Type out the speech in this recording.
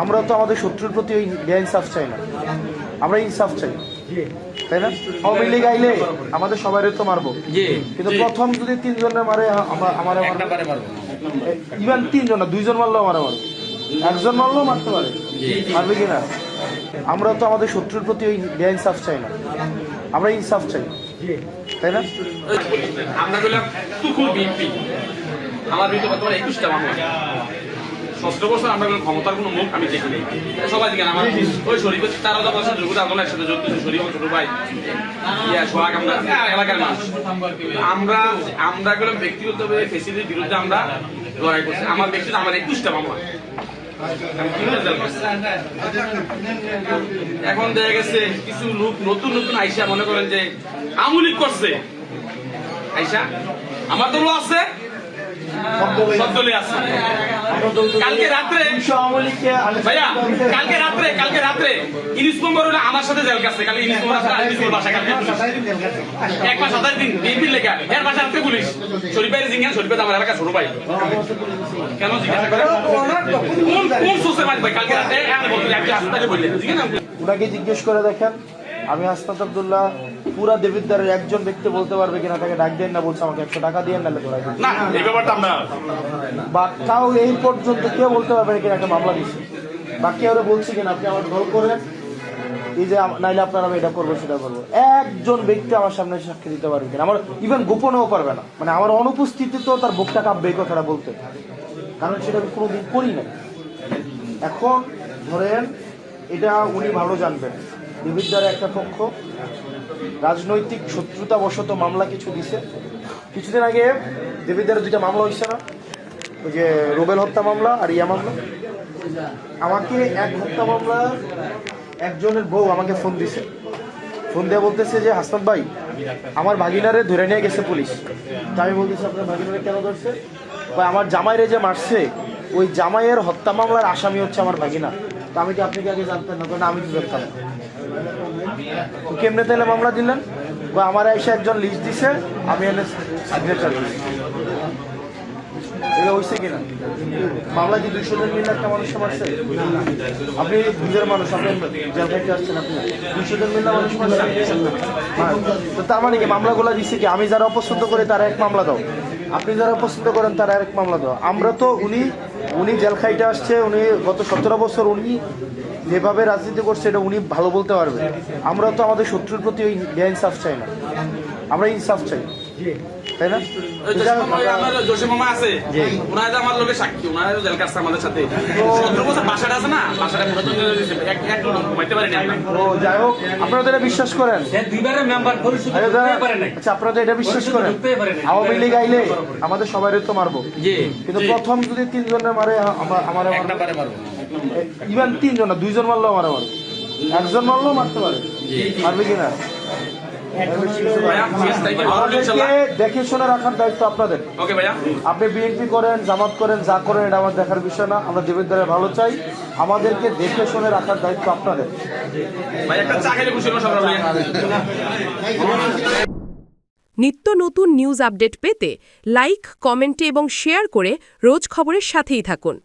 আমরা তো আমাদের শত্রুর প্রতি ওই ইনসাফ চাই না। আমরা ইনসাফ চাই। তাই না? আওয়ামী লীগ আইলে আমাদের সবাই তো মারবো। কিন্তু প্রথম যদি তিনজনে মারে আমার আমার ইভেন তিনজন না দুইজন মারলেও মারা মারবে। একজন মারলেও মারতে পারে। মারবে কিনা আমরা তো আমাদের শত্রুর প্রতি ওই ইনসাফ চাই না। আমরা ইনসাফ চাই। তাই না? আমরা বিএনপি। আমার বিরুদ্ধে বর্তমানে একুশটা মামলা। সতেরো বছর আমরা বললাম ক্ষমতার কোনো মুখ আমি দেখি নাই সবাই দিকে আমার ওই শরীফের তারা তো বলছেন যোগ্যতা আন্দোলন একসাথে দিচ্ছে শরীফ ছোট ভাই ইয়া সোহাগ আমরা হ্যাঁ, এলাকার মানুষ। আমরা আমরা গেলাম ব্যক্তিগতভাবে ফেসিলিটির বিরুদ্ধে আমরা লড়াই করছি। আমার ব্যক্তিগত আমার একুশটা মামলা। এখন দেখা গেছে কিছু লোক নতুন নতুন আইসা মনে করেন যে আমুলিক করছে। আইসা আমার আছে দলে আছে কালকে রাত্রে ভাইয়া কালকে রাত্রে কালকে রাত্রে ইনিস মেম্বার আমার সাথে জেল কাছে কালকে ইনিস মেম্বার আছে ইনিস মেম্বার বাসা কালকে এক মাস সাতাশ দিন বিএনপির লেখা এর বাসা রাত্রে পুলিশ। শরীফ ভাই জিঙ্গান শরীফ আমার এলাকা ছোট ভাই। কেন জিজ্ঞাসা করে? কোন কোন সোসে ভাই? কালকে রাতে বলতে আপনি বললেন। ওনাকে জিজ্ঞেস করে দেখেন। আমি হাসনাত আবদুল্লাহ পুরা দেবিদ্বারের একজন ব্যক্তি বলতে পারবে কিনা তাকে ডাক দেন না বলছে আমাকে একশো টাকা দিয়ে নাহলে এই বা তাও এই পর্যন্ত কেউ বলতে পারবে কিনা একটা মামলা দিচ্ছে বা কেউ ওরা বলছে কিনা আপনি আমার দল করেন। এই যে নাইলে আপনার আমি এটা করব সেটা করব। একজন ব্যক্তি আমার সামনে সাক্ষী দিতে পারবে কিনা আমার ইভেন গোপনেও পারবে না। মানে আমার অনুপস্থিতিতেও তার বুকটা কাঁপবে এই কথাটা বলতে। কারণ সেটা আমি কোনোদিন করি না এখন ধরেন এটা উনি ভালো জানবেন। বিবিদ্যার একটা পক্ষ। রাজনৈতিক শত্রুতা বশত মামলা কিছু দিছে। কিছুদিন আগে দেবিদ্যার দুইটা মামলা হয়েছে না? ওই যে রুবেল হত্যা মামলা আর ইয়া মামলা। আমাকে এক হত্যা মামলা, একজনের বউ আমাকে ফোন দিছে। ফোন দিয়ে বলতেছে যে, হাসনাত ভাই, আমার ভাগিনারে ধরে নিয়ে গেছে পুলিশ। তা আমি বলতেছি, আপনার ভাগিনারে কেন ধরছে? বা আমার জামাইরে যে মারছে, ওই জামাইয়ের হত্যা মামলার আসামি হচ্ছে আমার ভাগিনা। তা আমি কি আপনি কি আগে জানতেন না তো আমি তো জানতাম না। তো কেমনে তাহলে মামলা দিলেন? বা আমার এসে একজন লিস্ট দিছে, আমি এনে সিগনেচার দিছি এটা হয়েছে কিনা? মামলা কি দুইশো জন মিলে একটা মানুষকে মারছে? আপনি দুজনের মানুষ, আপনি জেল খাইতে আসছেন আপনি। দুইশো জন মিলে মানুষ মারছে। হ্যাঁ। তো তার মানে কি মামলাগুলো দিচ্ছে কি? আমি যারা অপছন্দ করি তারা এক মামলা দাও। আপনি যারা অপছন্দ করেন তারা এক মামলা দাও। আমরা তো উনি উনি জেল খাইতে আসছে, উনি গত সতেরো বছর উনি যেভাবে রাজনীতি করছে, এটা উনি ভালো বলতে পারবে। আমরা তো আমাদের শত্রুর প্রতি ওই বেআইনসাফ চাই না। আমরা ইনসাফ চাই। তাই না? জসিম মামা, আছে। ওনারা যে আমার লোকের সাক্ষী ওনারা জেল কাটছে আমাদের সাথে। সতেরো বছর বাসাটা আছে না বাসাটা ঘুমাইতে পারিনি যাই হোক। আপনারা তো এটা বিশ্বাস করেন? দুইবারের মেম্বার পরিষদে আচ্ছা আপনারা তো এটা বিশ্বাস করেন। আওয়ামী লীগ আইলে আমাদের সবাই তো মারবো। কিন্তু প্রথম যদি তিনজনে মারে আমার আমার এক নাম্বারে মারবো। ইভেন তিনজন না দুইজন মারলেও মারা মারবে। একজন মারলেও মারতে পারে। মারবে কিনা দেখে শুনে রাখার দায়িত্ব আপনাদের। আপনি বিএনপি করেন জামাত করেন যা করেন এটা আমার দেখার বিষয় না আমরা দেবের ভালো চাই। আমাদেরকে দেখে শুনে রাখার দায়িত্ব আপনাদের। ভাই একটা চা খেলে খুশি হলো সকালে নিত্য নতুন নিউজ আপডেট পেতে লাইক কমেন্টে এবং শেয়ার করে রোজ খবরের সাথেই থাকুন।